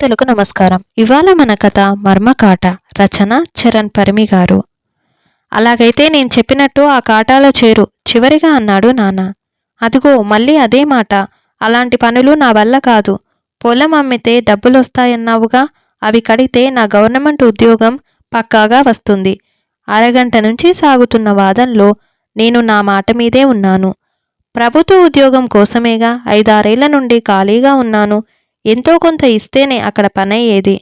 శ్రోతలకు నమస్కారం. ఇవాళ మన కథ మర్మకాట రచన చరణ్ పరిమి గారు. అలాగైతే నేను చెప్పినట్టు ఆ కాటాలో చేరు చివరిగా అన్నాడు నాన్న. అదిగో మళ్ళీ అదే మాట. అలాంటి పనులు నా వల్ల కాదు. పొలం అమ్మితే డబ్బులొస్తాయన్నావుగా? అవి కడితే నా గవర్నమెంట్ ఉద్యోగం పక్కాగా వస్తుంది. అరగంట నుంచి సాగుతున్న వాదనలో నేను నా మాట మీదే ఉన్నాను. ప్రభుత్వ ఉద్యోగం కోసమేగా? ఐదారేళ్ళ నుండి ఖాళీగా ఉన్నాను. ఎంతో కొంత ఇస్తేనే అక్కడ పనయ్యేది.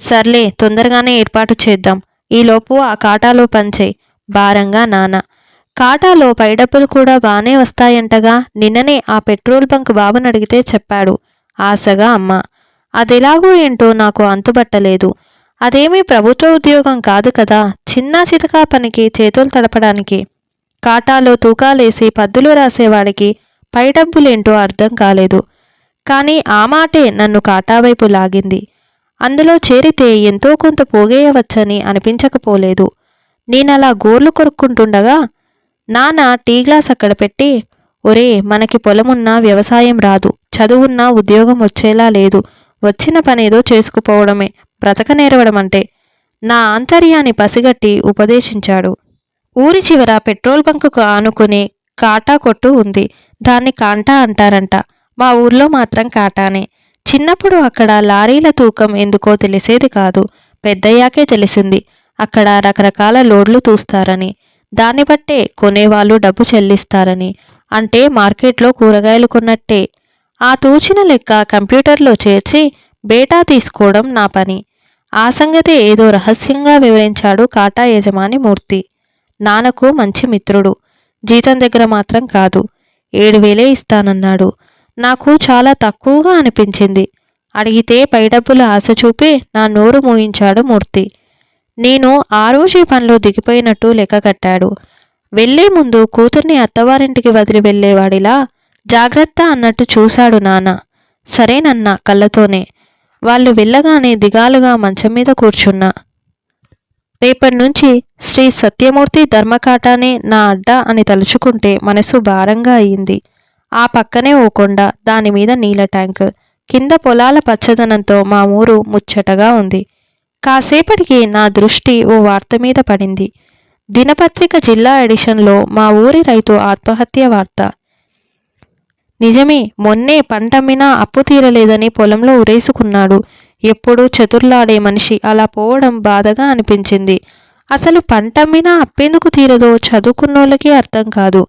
సర్లే తొందరగానే ఏర్పాటు చేద్దాం. ఈలోపు ఆ కాటాలో పంచేయి. భారంగా నాన్న. కాటాలో పై డబ్బులు కూడా బానే వస్తాయంటగా నిన్ననే ఆ పెట్రోల్ బంక్ బాబుని అడిగితే చెప్పాడు. ఆశగా అమ్మ. అదెలాగో ఏంటో నాకు అంతుబట్టలేదు. అదేమీ ప్రభుత్వ ఉద్యోగం కాదు కదా చిన్న చితకా పనికి చేతులు తడపడానికి. కాటాలో తూకాలేసి పద్దులు రాసేవాడికి పై డబ్బులేంటో అర్థం కాలేదు. కానీ ఆ మాటే నన్ను కాటా వైపు లాగింది. అందులో చేరితే ఎంతో కొంత పోగేయవచ్చని అనిపించకపోలేదు. నేనలా గోర్లు కొరుక్కుంటుండగా నాన్న టీ గ్లాస్ అక్కడ పెట్టి ఒరే మనకి పొలమున్నా వ్యవసాయం రాదు చదువున్నా ఉద్యోగం వచ్చేలా లేదు వచ్చిన పనేదో చేసుకుపోవడమే బ్రతక నేరవడం అంటే నా ఆంతర్యాన్ని పసిగట్టి ఉపదేశించాడు. ఊరి చివర పెట్రోల్ బంకుకు ఆనుకుని కాటా కొట్టు ఉంది దాన్ని కాంటా అంటారంట. మా ఊర్లో మాత్రం కాటానే. చిన్నప్పుడు అక్కడ లారీల తూకం ఎందుకో తెలిసేది కాదు. పెద్దయ్యాకే తెలిసింది. అక్కడ రకరకాల లోడ్లు తూస్తారని. దాన్ని బట్టే కొనేవాళ్ళు డబ్బు చెల్లిస్తారని. అంటే మార్కెట్లో కూరగాయలు కొన్నట్టే. ఆ తూచిన లెక్క కంప్యూటర్లో చేర్చి బేటా తీసుకోవడం నా పని. ఆ సంగతి ఏదో రహస్యంగా వివరించాడు కాటా యజమాని మూర్తి. నాన్నకు మంచి మిత్రుడు. జీతం దగ్గర మాత్రం కాదు. ఏడు వేలే ఇస్తానన్నాడు. నాకు చాలా తక్కువగా అనిపించింది. అడిగితే పై డబ్బులు ఆశ చూపి నా నోరు మూయించాడు మూర్తి. నేను ఆ రోజు పనిలో దిగిపోయినట్టు లెక్క కట్టాడు. వెళ్ళే ముందు కూతుర్ని అత్తవారింటికి వదిలి వెళ్ళేవాడిలా జాగ్రత్త అన్నట్టు చూశాడు నాన్న. సరేనన్నా కళ్ళతోనే. వాళ్ళు వెళ్ళగానే దిగాలుగా మంచం మీద కూర్చున్నా. రేపటి నుంచి శ్రీ సత్యమూర్తి ధర్మకాటానే నా అడ్డ అని తలుచుకుంటే మనసు భారంగా అయింది. ఆ పక్కనే ఓ కొండ దాని మీద నీళ్ళ ట్యాంక్. కింద పొలాల పచ్చదనంతో మా ఊరు ముచ్చటగా ఉంది. కాసేపటికి నా దృష్టి ఓ వార్త మీద పడింది. దినపత్రిక జిల్లా ఎడిషన్లో మా ఊరి రైతు ఆత్మహత్య వార్త. నిజమే మొన్నే పంటమ్మినా అప్పు తీరలేదని పొలంలో ఉరేసుకున్నాడు. ఎప్పుడూ చతుర్లాడే మనిషి అలా పోవడం బాధగా అనిపించింది. అసలు పంటమ్మినా అప్పెందుకు తీరదో చదువుకున్నోళ్ళకి అర్థం కాదు.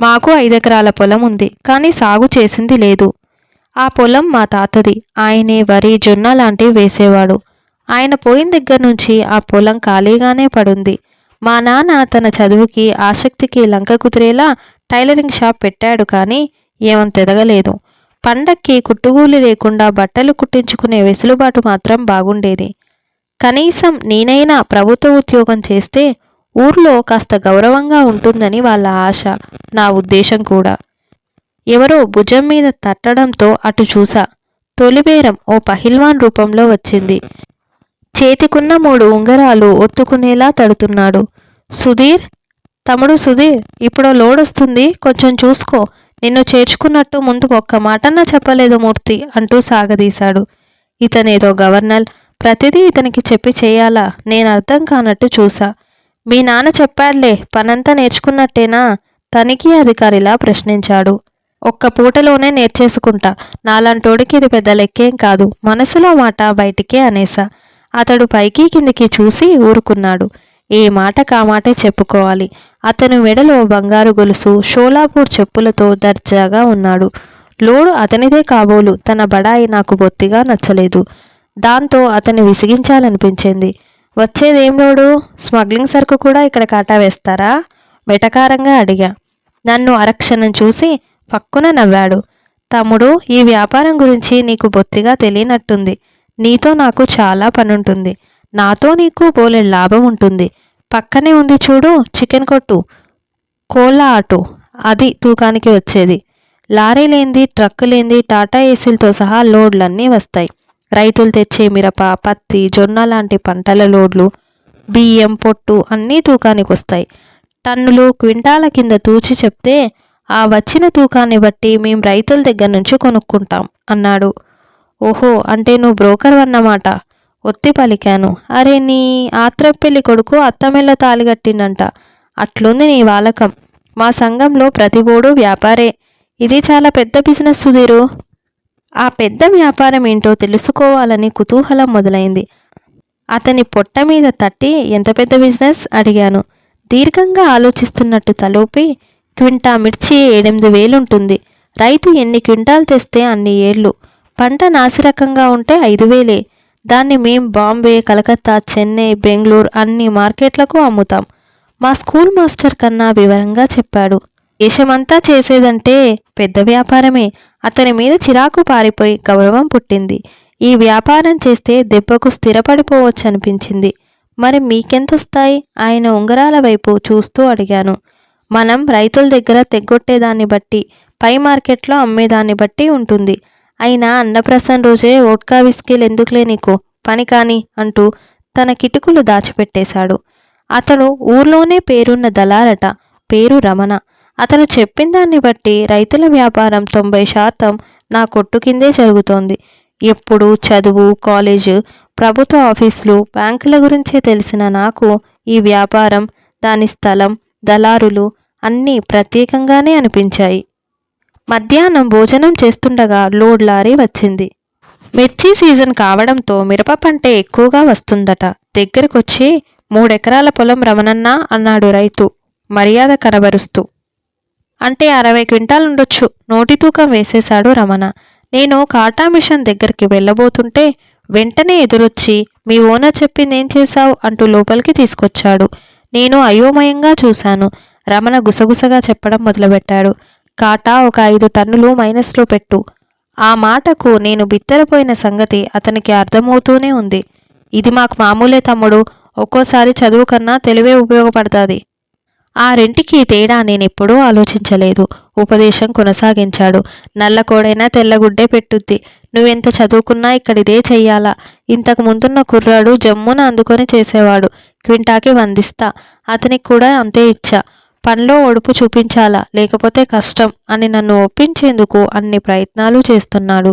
మాకు ఐదెకరాల పొలం ఉంది కానీ సాగు చేసింది లేదు. ఆ పొలం మా తాతది ఆయనే వరి జొన్న లాంటివి వేసేవాడు. ఆయన పోయిన దగ్గర నుంచి ఆ పొలం ఖాళీగానే పడుంది. మా నాన్న తన చదువుకి ఆసక్తికి లంక కుదిరేలా టైలరింగ్ షాప్ పెట్టాడు కానీ ఏమంత ఎదగలేదు పండక్కి కుట్టుగూలి లేకుండా బట్టలు కుట్టించుకునే వెసులుబాటు మాత్రం బాగుండేది. కనీసం నేనైనా ప్రభుత్వ ఉద్యోగం చేస్తే ఊర్లో కాస్త గౌరవంగా ఉంటుందని వాళ్ళ ఆశ నా ఉద్దేశం కూడా. ఎవరో భుజం మీద తట్టడంతో అటు చూసా. తొలిబేరం ఓ పహిల్వాన్ రూపంలో వచ్చింది. చేతికున్న మూడు ఉంగరాలు ఒత్తుకునేలా తడుతున్నాడు. సుధీర్? తమ్ముడు సుధీర్ ఇప్పుడు లోడ్ వస్తుంది కొంచెం చూసుకో. నిన్ను చేర్చుకున్నట్టు ముందుకు ఒక్క మాటన్నా చెప్పలేదు మూర్తి అంటూ సాగదీశాడు. ఇతనేదో గవర్నర్ ప్రతిదీ ఇతనికి చెప్పి చేయాలా? నేను అర్థం కానట్టు చూసా. మీ నాన్న చెప్పాడులే పనంతా నేర్చుకున్నట్టేనా? తనిఖీ అధికారిలా ప్రశ్నించాడు. ఒక్క పూటలోనే నేర్చేసుకుంటా. నాలంటోడికి ఇది పెద్ద లెక్కేం కాదు. మనసులో మాట బయటికే అనేసా. అతడు పైకి కిందికి చూసి ఊరుకున్నాడు. ఏ మాట కామాటే చెప్పుకోవాలి. అతను మెడలో బంగారు గొలుసు షోలాపూర్ చెప్పులతో దర్జాగా ఉన్నాడు. లోడు అతనిదే కాబోలు. తన బడాయి నాకు బొత్తిగా నచ్చలేదు. దాంతో అతన్ని విసిగించాలనిపించింది. వచ్చేదేం లోడు? స్మగ్లింగ్ సరుకు కూడా ఇక్కడ కాటా వేస్తారా? వెటకారంగా అడిగా. నన్ను అరక్షణం చూసి పక్కున నవ్వాడు. తమ్ముడు ఈ వ్యాపారం గురించి నీకు బొత్తిగా తెలియనట్టుంది. నీతో నాకు చాలా పనుంటుంది. నాతో నీకు పోలే లాభం ఉంటుంది. పక్కనే ఉంది చూడు చికెన్ కొట్టు. కోళ్ళ ఆటో. అది తూకానికి వచ్చేది. లారీ లేంది ట్రక్కు లేంది టాటా ఏసీలతో సహా లోడ్లన్నీ వస్తాయి. రైతులు తెచ్చే మిరప పత్తి జొన్న లాంటి పంటల లోడ్లు బియ్యం పొట్టు అన్నీ తూకానికి వస్తాయి. టన్నులు క్వింటాల కింద తూచి చెప్తే ఆ వచ్చిన తూకాన్ని బట్టి మేము రైతుల దగ్గర నుంచి కొనుక్కుంటాం అన్నాడు. ఓహో అంటే నువ్వు బ్రోకర్ అన్నమాట. ఒత్తి పలికాను. అరే నీ ఆత్రపెళ్ళి కొడుకు అత్తమెల్ల తాలిగట్టిండంట అట్లుంది నీ వాలకం. మా సంఘంలో ప్రతిబోడు వ్యాపారే. ఇది చాలా పెద్ద బిజినెస్ సుధీరు. ఆ పెద్ద వ్యాపారం ఏంటో తెలుసుకోవాలని కుతూహలం మొదలైంది. అతని పొట్ట మీద తట్టి ఎంత పెద్ద బిజినెస్? అడిగాను. దీర్ఘంగా ఆలోచిస్తున్నట్టు తలోపి క్వింటా మిర్చి ఏడెనిమిది వేలుంటుంది. రైతు ఎన్ని క్వింటాలు తెస్తే అన్ని ఏళ్ళు? పంట నాసిరకంగా ఉంటే ఐదు వేలే. దాన్ని మేం బాంబే కలకత్తా చెన్నై బెంగళూరు అన్ని మార్కెట్లకు అమ్ముతాం. మా స్కూల్ మాస్టర్ కన్నా వివరంగా చెప్పాడు. దేశమంతా చేసేదంటే పెద్ద వ్యాపారమే. అతని మీద చిరాకు పారిపోయి గౌరవం పుట్టింది. ఈ వ్యాపారం చేస్తే దెబ్బకు స్థిరపడిపోవచ్చు అనిపించింది మరి మీకెంతొస్తాయి? ఆయన ఉంగరాల వైపు చూస్తూ అడిగాను. మనం రైతుల దగ్గర తెగ్గొట్టేదాన్ని బట్టి పై మార్కెట్లో అమ్మేదాన్ని బట్టి ఉంటుంది. అయినా అన్నప్రసన్న రోజే ఓట్కా విస్కీలు ఎందుకులే నీకు? పని కాని అంటూ తన కిటుకులు దాచిపెట్టేశాడు. అతను ఊర్లోనే పేరున్న దళారట పేరు రమణ. అతను చెప్పిన దాన్ని బట్టి రైతుల వ్యాపారం తొంభై శాతం నా కొట్టు కిందే జరుగుతోంది. ఎప్పుడు చదువు కాలేజు ప్రభుత్వ ఆఫీసులు బ్యాంకుల గురించే తెలిసిన నాకు ఈ వ్యాపారం దాని స్థలం దళారులు అన్నీ ప్రత్యేకంగానే అనిపించాయి. మధ్యాహ్నం భోజనం చేస్తుండగా లోడ్ లారీ వచ్చింది. మిర్చి సీజన్ కావడంతో మిరప పంట ఎక్కువగా వస్తుందట. దగ్గరకొచ్చి మూడెకరాల పొలం రమణన్నా అన్నాడు రైతు. మర్యాద కనబరుస్తూ. అంటే అరవై క్వింటాలుండొచ్చు నోటి తూకం వేసేశాడు రమణ. నేను కాటా మిషన్ దగ్గరికి వెళ్ళబోతుంటే వెంటనే ఎదురొచ్చి మీ ఓనర్ చెప్పింది ఏం చేశావు? అంటూ లోపలికి తీసుకొచ్చాడు. నేను అయోమయంగా చూశాను. రమణ గుసగుసగా చెప్పడం మొదలుపెట్టాడు. కాటా ఒక ఐదు టన్నులు మైనస్లో పెట్టు. ఆ మాటకు నేను బిత్తరపోయిన సంగతి అతనికి అర్థమవుతూనే ఉంది. ఇది మాకు మామూలే తమ్ముడు. ఒక్కోసారి చదువు కన్నా తెలివే ఉపయోగపడుతుంది. ఆ రెంటికి తేడా నేనెప్పుడూ ఆలోచించలేదు. ఉపదేశం కొనసాగించాడు. నల్లకోడైనా తెల్లగుడ్డే పెట్టుద్ది. నువ్వెంత చదువుకున్నా ఇక్కడిదే చెయ్యాలా? ఇంతకు ముందున్న కుర్రాడు జమ్మున అందుకొని చేసేవాడు. క్వింటాకి వందిస్తా. అతనికి కూడా అంతే ఇచ్చా. పనిలో ఒడుపు చూపించాలా? లేకపోతే కష్టం అని నన్ను ఒప్పించేందుకు అన్ని ప్రయత్నాలు చేస్తున్నాడు.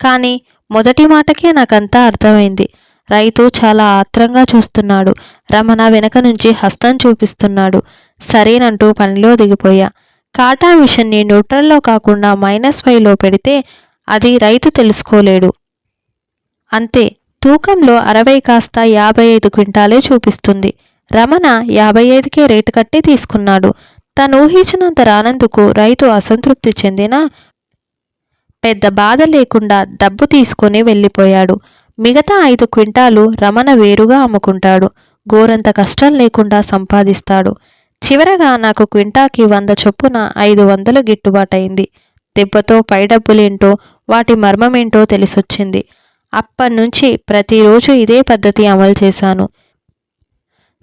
కానీ మొదటి మాటకే నాకంతా అర్థమైంది. రైతు చాలా ఆత్రంగా చూస్తున్నాడు. రమణ వెనక నుంచి హస్తం చూపిస్తున్నాడు. సరేనంటూ పనిలో దిగిపోయా. కాటా మిషన్ని న్యూట్రల్లో కాకుండా మైనస్ ఫైవ్లో పెడితే అది రైతు తెలుసుకోలేడు. అంతే తూకంలో అరవై కాస్త యాభై ఐదు క్వింటాలే చూపిస్తుంది. రమణ యాభై ఐదుకే రేటు కట్టి తీసుకున్నాడు. తను ఊహించినంత రానందుకు రైతు అసంతృప్తి చెందిన పెద్ద బాధ లేకుండా డబ్బు తీసుకొని వెళ్ళిపోయాడు. మిగతా ఐదు క్వింటాలు రమణ వేరుగా అమ్ముకుంటాడు. గోరంత కష్టం లేకుండా సంపాదిస్తాడు. చివరగా నాకు క్వింటాకి వంద చొప్పున ఐదు వందలు గిట్టుబాటైంది దెబ్బతో పై డబ్బులేంటో వాటి మర్మమేంటో తెలిసొచ్చింది. అప్పటినుంచి ప్రతిరోజు ఇదే పద్ధతి అమలు చేశాను.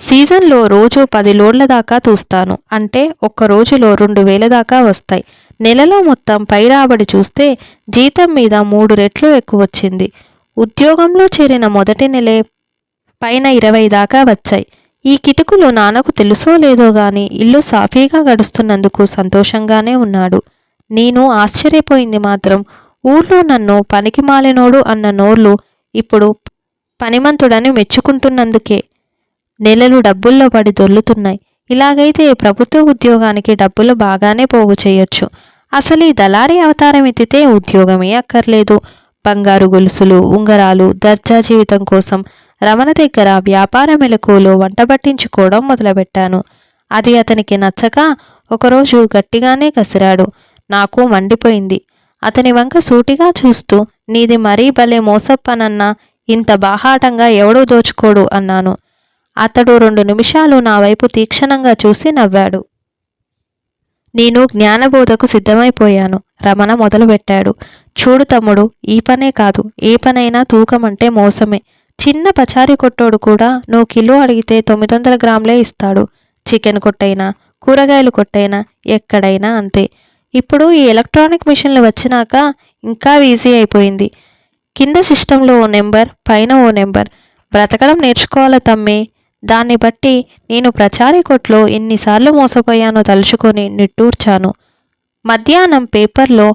సీజన్లో రోజు పది లోడ్ల దాకా తూస్తాను. అంటే ఒక్క రోజులో రెండు వేల దాకా వస్తాయి. నెలలో మొత్తం పై రాబడి చూస్తే జీతం మీద మూడు రెట్లు ఎక్కువ వచ్చింది. ఉద్యోగంలో చేరిన మొదటి నెలే పైన ఇరవై దాకా వచ్చాయి. ఈ కిటుకులో నాన్నకు తెలుసో లేదో గాని ఇల్లు సాఫీగా గడుస్తున్నందుకు సంతోషంగానే ఉన్నాడు. నేను ఆశ్చర్యపోయింది మాత్రం. ఊర్లో నన్ను పనికి మాలినోడు అన్న నోర్లు ఇప్పుడు పనిమంతుడని మెచ్చుకుంటున్నందుకే. నెలలు డబ్బుల్లో పడి దొర్లుతున్నాయి. ఇలాగైతే ప్రభుత్వ ఉద్యోగానికి డబ్బులు బాగానే పోగు చేయొచ్చు. అసలు ఈ దళారీ అవతారం ఎత్తితే ఉద్యోగమే అక్కర్లేదు. బంగారు గొలుసులు ఉంగరాలు దర్జా జీవితం కోసం రమణ దగ్గర వ్యాపార మెలకువలో వంట పట్టించుకోవడం మొదలుపెట్టాను. అది అతనికి నచ్చక ఒకరోజు గట్టిగానే కసిరాడు. నాకు మండిపోయింది. అతని వంక సూటిగా చూస్తూ నీది మరీ భలే మోసప్పనన్నా ఇంత బాహాటంగా ఎవడూ దోచుకోడు అన్నాను. అతడు రెండు నిమిషాలు నా వైపు తీక్షణంగా చూసి నవ్వాడు. నేను జ్ఞానబోధకు సిద్ధమైపోయాను రమణ మొదలుపెట్టాడు. చూడు తమ్ముడు ఈ పనే కాదు. ఏ పనైనా తూకమంటే మోసమే. చిన్న పచారి కొట్టోడు కూడా నువ్వు కిలో అడిగితే తొమ్మిది వందల గ్రాములే ఇస్తాడు. చికెన్ కొట్టైనా కూరగాయలు కొట్టైనా ఎక్కడైనా అంతే. ఇప్పుడు ఈ ఎలక్ట్రానిక్ మిషన్లు వచ్చినాక ఇంకా ఈజీ అయిపోయింది. కింద సిస్టంలో ఓ నెంబర్ పైన ఓ నెంబర్. బ్రతకడం నేర్చుకోవాలా తమ్మి? దాన్ని బట్టి నేను ప్రచారీ కొట్లో ఎన్నిసార్లు మోసపోయానో తలుచుకొని నిట్టూర్చాను. మధ్యాహ్నం పేపర్లో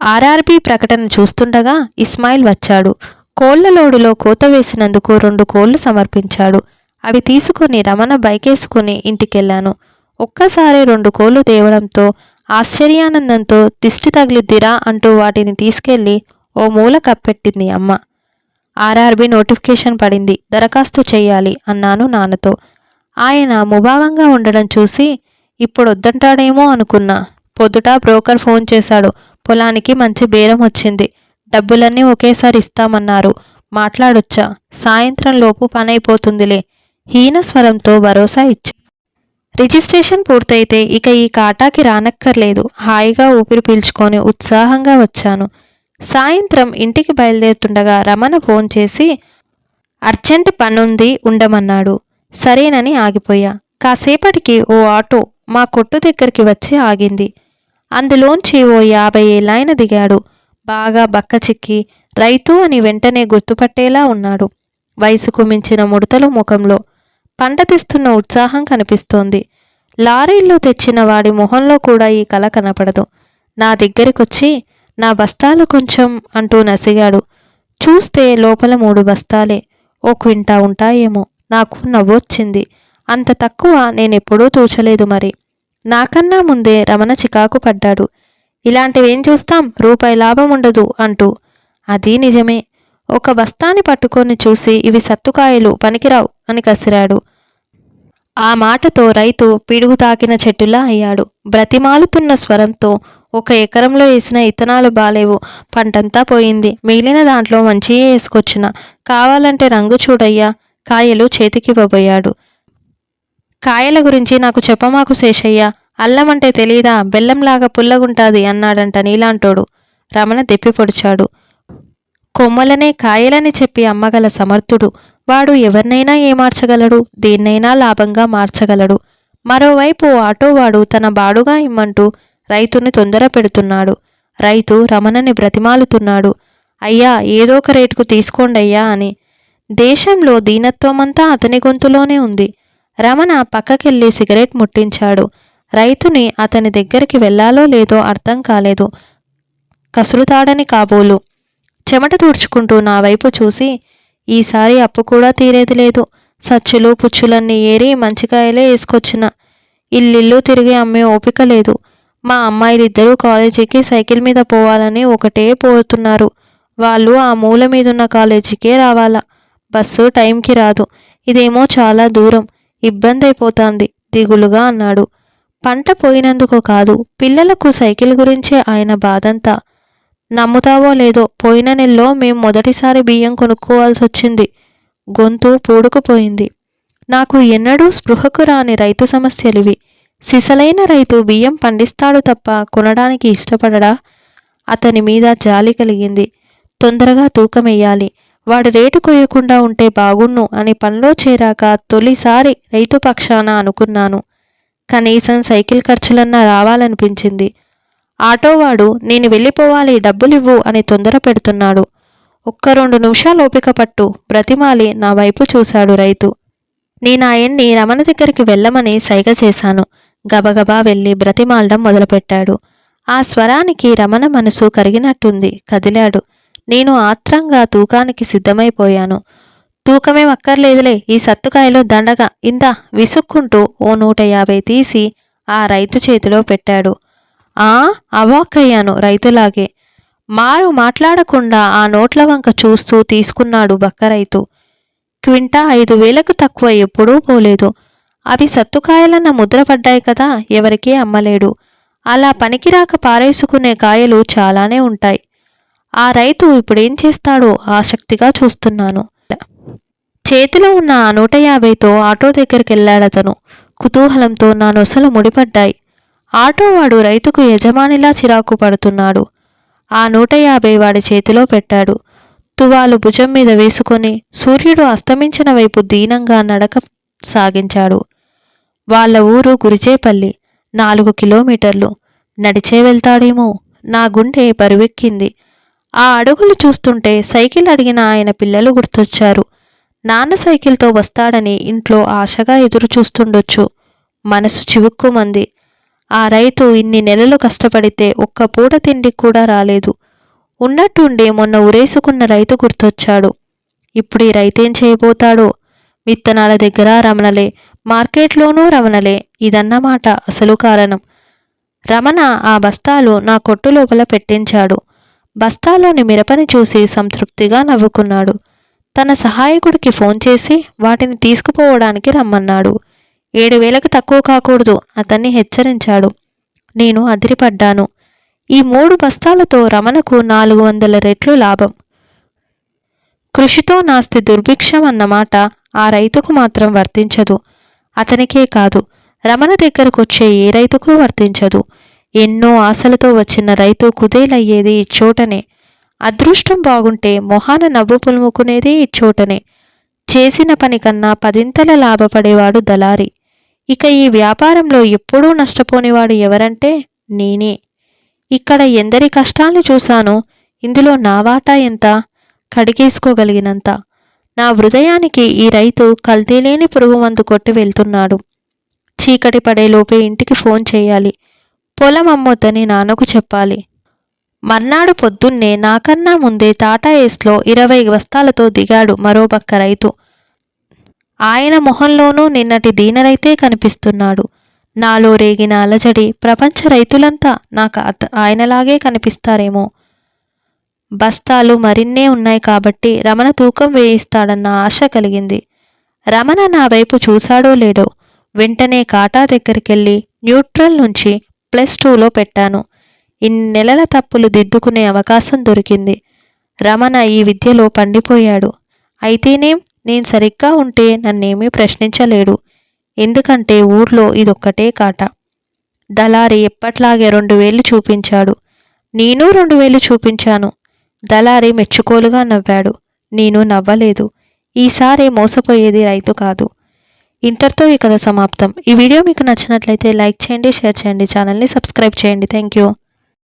ఆర్ఆర్బీ ప్రకటన చూస్తుండగా ఇస్మాయిల్ వచ్చాడు. కోళ్ళ లోడులో కోత వేసినందుకు రెండు కోళ్ళు సమర్పించాడు. అవి తీసుకుని రమణ బైకేసుకుని ఇంటికెళ్ళాను. ఒక్కసారి రెండు కోళ్ళు తేవడంతో ఆశ్చర్యానందంతో దిష్టి తగిలిద్దిరా అంటూ వాటిని తీసుకెళ్ళి ఓ మూల కప్పెట్టింది అమ్మ. ఆర్ఆర్బీ నోటిఫికేషన్ పడింది. దరఖాస్తు చేయాలి అన్నాను నాన్నతో. ఆయన ముభావంగా ఉండడం చూసి ఇప్పుడు వద్దంటాడేమో అనుకున్నా. పొద్దుట బ్రోకర్ ఫోన్ చేశాడు. పొలానికి మంచి బేరం వచ్చింది. డబ్బులన్నీ ఒకేసారి ఇస్తామన్నారు. మాట్లాడొచ్చా? సాయంత్రం లోపు పనైపోతుందిలే. హీన స్వరంతో భరోసా ఇచ్చా. రిజిస్ట్రేషన్ పూర్తయితే ఇక ఈ కాటాకి రానక్కర్లేదు. హాయిగా ఊపిరి పీల్చుకొని ఉత్సాహంగా వచ్చాను. సాయంత్రం ఇంటికి బయలుదేరుతుండగా రమణ ఫోన్ చేసి అర్జెంట్ పనుంది ఉండమన్నాడు. సరేనని ఆగిపోయా. కాసేపటికి ఓ ఆటో మా కొట్టు దగ్గరికి వచ్చి ఆగింది. అందులోంచి ఓ యాభై ఏళ్ళాయన దిగాడు. బాగా బక్కచిక్కి రైతు అని వెంటనే గుర్తుపట్టేలా ఉన్నాడు. వయసుకు మించిన ముడతలు ముఖంలో పంట తీస్తున్న ఉత్సాహం కనిపిస్తోంది. లారీల్లో తెచ్చిన వాడి మొహంలో కూడా ఈ కల కనపడదు. నా దగ్గరికొచ్చి నా బస్తాలు కొంచెం అంటూ నసిగాడు. చూస్తే లోపల మూడు బస్తాలే. ఓ క్వింటా ఉంటాయేమో. నాకు నవ్వొచ్చింది. అంత తక్కువ నేనెప్పుడూ తూచలేదు మరి. నాకన్నా ముందే రమణ చికాకు పడ్డాడు. ఇలాంటివేం చూస్తాం? రూపాయి లాభం ఉండదు అంటూ. అది నిజమే. ఒక బస్తాని పట్టుకొని చూసి ఇవి సత్తుకాయలు పనికిరావు అని కసిరాడు. ఆ మాటతో రైతు పిడుగు తాకిన చెట్టులా అయ్యాడు. బ్రతిమాలుతున్న స్వరంతో ఒక ఎకరంలో వేసిన ఇత్తనాలు బాలేవు. పంటంతా పోయింది. మిగిలిన దాంట్లో మంచియే వేసుకొచ్చిన. కావాలంటే రంగు చూడయ్యా. కాయలు చేతికివ్వబోయాడు కాయల గురించి నాకు చెప్పమాకు శేషయ్య. అల్లం అంటే తెలీదా? బెల్లంలాగా పుల్లగుంటాది అన్నాడంట నీలాంటోడు. రమణ దెప్పి పొడిచాడు. కొమ్మలనే కాయలని చెప్పి అమ్మగల సమర్థుడు. వాడు ఎవరినైనా ఏమార్చగలడు? దేన్నైనా లాభంగా మార్చగలడు. మరోవైపు ఆటోవాడు తన బాడుగా ఇమ్మంటూ రైతుని తొందర పెడుతున్నాడు. రైతు రమణని బ్రతిమాలుతున్నాడు. అయ్యా ఏదో ఒక రేటుకు తీసుకోండయ్యా అని. దేశంలో దీనత్వమంతా అతని గొంతులోనే ఉంది. రమణ పక్కకెళ్ళి సిగరెట్ ముట్టించాడు. రైతుని అతని దగ్గరికి వెళ్ళాలో లేదో అర్థం కాలేదు. కసులుతాడని కాబోలు. చెమట తూర్చుకుంటూ నా వైపు చూసి ఈసారి అప్పు కూడా తీరేది లేదు. సచ్చులు పుచ్చులన్నీ ఏరి మంచికాయలే వేసుకొచ్చిన ఇల్లిల్లు తిరిగి అమ్మే ఓపిక లేదు. మా అమ్మాయిలిద్దరూ కాలేజీకి సైకిల్ మీద పోవాలని ఒకటే పోతున్నారు. వాళ్ళు ఆ మూల మీదున్న కాలేజీకే రావాలా? బస్సు టైంకి రాదు. ఇదేమో చాలా దూరం. ఇబ్బంది అయిపోతాంది దిగులుగా అన్నాడు. పంట పోయినందుకు కాదు పిల్లలకు సైకిల్ గురించే ఆయన బాధంతా. నమ్ముతావో లేదో పోయిన నెలలో మేం మొదటిసారి బియ్యం కొనుక్కోవాల్సి వచ్చింది గొంతు పూడుకుపోయింది. నాకు ఎన్నడూ స్పృహకు రాని రైతు సమస్యలివి. సిసలైన రైతు బియ్యం పండిస్తాడు తప్ప కొనడానికి ఇష్టపడడా? అతని మీద జాలి కలిగింది. తొందరగా తూకమెయ్యాలి. వాడు రేటు కొయ్యకుండా ఉంటే బాగున్ను అని పనిలో చేరాక తొలిసారి రైతు పక్షాన అనుకున్నాను. కనీసం సైకిల్ ఖర్చులన్నా రావాలనిపించింది. ఆటోవాడు నేను వెళ్ళిపోవాలి డబ్బులివ్వు అని తొందర పెడుతున్నాడు. ఒక్క రెండు నిమిషాలు ఓపిక పట్టు బ్రతిమాలి నా వైపు చూశాడు రైతు. నేనాయన్ని రమణ దగ్గరికి వెళ్ళమని సైగ చేశాను. గబగబా వెళ్ళి బ్రతిమాలడం మొదలుపెట్టాడు. ఆ స్వరానికి రమణ మనసు కరిగినట్టుంది కదిలాడు. నేను ఆత్రంగా తూకానికి సిద్ధమైపోయాను. తూకమేం అక్కర్లేదులే ఈ సత్తుకాయలో దండగా. ఇందా విసుక్కుంటూ ఓ నూట యాభై తీసి ఆ రైతు చేతిలో పెట్టాడు. ఆ అవాక్కయ్యాను రైతులాగే. మారు మాట్లాడకుండా ఆ నోట్ల వంక చూస్తూ తీసుకున్నాడు బక్క రైతు. క్వింటా ఐదు వేలకు తక్కువ ఎప్పుడూ పోలేదు. అవి సత్తుకాయలన్న ముద్రపడ్డాయి కదా ఎవరికీ అమ్మలేడు. అలా పనికిరాక పారేసుకునే కాయలు చాలానే ఉంటాయి. ఆ రైతు ఇప్పుడేం చేస్తాడో ఆసక్తిగా చూస్తున్నాను. చేతిలో ఉన్న ఆ నూట యాభైతో ఆటో దగ్గరికి వెళ్ళాడతను కుతూహలంతో నా నొసలు ముడిపడ్డాయి. ఆటోవాడు రైతుకు యజమానిలా చిరాకు పడుతున్నాడు. ఆ నూట యాభై వాడి చేతిలో పెట్టాడు. తువాలు భుజం మీద వేసుకొని సూర్యుడు అస్తమించిన వైపు దీనంగా నడక సాగించాడు. వాళ్ళ ఊరు గురిచేపల్లి. నాలుగు కిలోమీటర్లు. నడిచే వెళ్తాడేమో. నా గుండె బరువెక్కింది. ఆ అడుగులు చూస్తుంటే సైకిల్ అడిగిన ఆయన పిల్లలు గుర్తొచ్చారు. నాన్న సైకిల్తో వస్తాడని ఇంట్లో ఆశగా ఎదురు చూస్తుండొచ్చు. మనసు చివుక్కుమంది. ఆ రైతు ఇన్ని నెలలు కష్టపడితే ఒక్క పూట తిండికి కూడా రాలేదు. ఉన్నట్టుండి మొన్న ఉరేసుకున్న రైతు గుర్తొచ్చాడు. ఇప్పుడు ఈ రైతేం చేయబోతాడో? విత్తనాల దగ్గర రమణలే మార్కెట్లోనూ రమణలే. ఇదన్నమాట అసలు కారణం. రమణ ఆ బస్తాలు నా కొట్టు లోపల పెట్టించాడు. బస్తాలోని మిరపని చూసి సంతృప్తిగా నవ్వుకున్నాడు. తన సహాయకుడికి ఫోన్ చేసి వాటిని తీసుకుపోవడానికి రమ్మన్నాడు. ఏడు వేలకు తక్కువ కాకూడదు అతన్ని హెచ్చరించాడు. నేను అదిరిపడ్డాను. ఈ మూడు బస్తాలతో రమణకు నాలుగు వందల రెట్లు లాభం. కృషితో నాస్తి దుర్భిక్షం అన్నమాట ఆ రైతుకు మాత్రం వర్తించదు. అతనికే కాదు రమణ దగ్గరకొచ్చే ఏ రైతుకు వర్తించదు. ఎన్నో ఆశలతో వచ్చిన రైతు కుదేలయ్యేది ఇచ్చోటనే అదృష్టం బాగుంటే మొహాన నవ్వు పులుముకునేది ఇచ్చోటనే చేసిన పని కన్నా పదింతల లాభపడేవాడు దళారి. ఇక ఈ వ్యాపారంలో ఎప్పుడూ నష్టపోనివాడు ఎవరంటే నేనే. ఇక్కడ ఎందరి కష్టాలు చూశానో ఇందులో నా వాటా ఎంత? కడిగేసుకోగలిగినంత. నా హృదయానికి ఈ రైతు కల్తీలేని పురుగు మందు కొట్టి వెళ్తున్నాడు. చీకటి పడేలోపే ఇంటికి ఫోన్ చేయాలి. పొలం అమ్మొద్దని నాన్నకు చెప్పాలి. మర్నాడు పొద్దున్నే నాకన్నా ముందే టాటా ఏస్లో ఇరవై బస్తాలతో దిగాడు మరో పక్క రైతు. ఆయన మొహంలోనూ నిన్నటి దీనరైతే కనిపిస్తున్నాడు. నాలో రేగిన అలజడి ప్రపంచ రైతులంతా నాకు అత- ఆయనలాగే కనిపిస్తారేమో. బస్తాలు మరిన్నే ఉన్నాయి కాబట్టి రమణ తూకం వేయిస్తాడన్న ఆశ కలిగింది. రమణ నా వైపు చూశాడో లేడో వెంటనే కాటా దగ్గరికెళ్ళి న్యూట్రల్ నుంచి ప్లస్ టూలో పెట్టాను. ఇన్ని నెలల తప్పులు దిద్దుకునే అవకాశం దొరికింది. రమణ ఈ విద్యలో పండిపోయాడు. అయితేనేం నేను సరిగ్గా ఉంటే నన్నేమీ ప్రశ్నించలేడు. ఎందుకంటే ఊర్లో ఇదొక్కటే కాట. దళారి ఎప్పట్లాగే రెండు వేలు చూపించాడు. నేను రెండు వేలు చూపించాను. దళారి మెచ్చుకోలుగా నవ్వాడు. నేను నవ్వలేదు. ఈసారి మోసపోయేది రైతు కాదు. ఇంతటితో ఈ కథ సమాప్తం. ఈ వీడియో మీకు నచ్చినట్లయితే లైక్ చేయండి షేర్ చేయండి ఛానల్ని సబ్స్క్రైబ్ చేయండి. Thank you.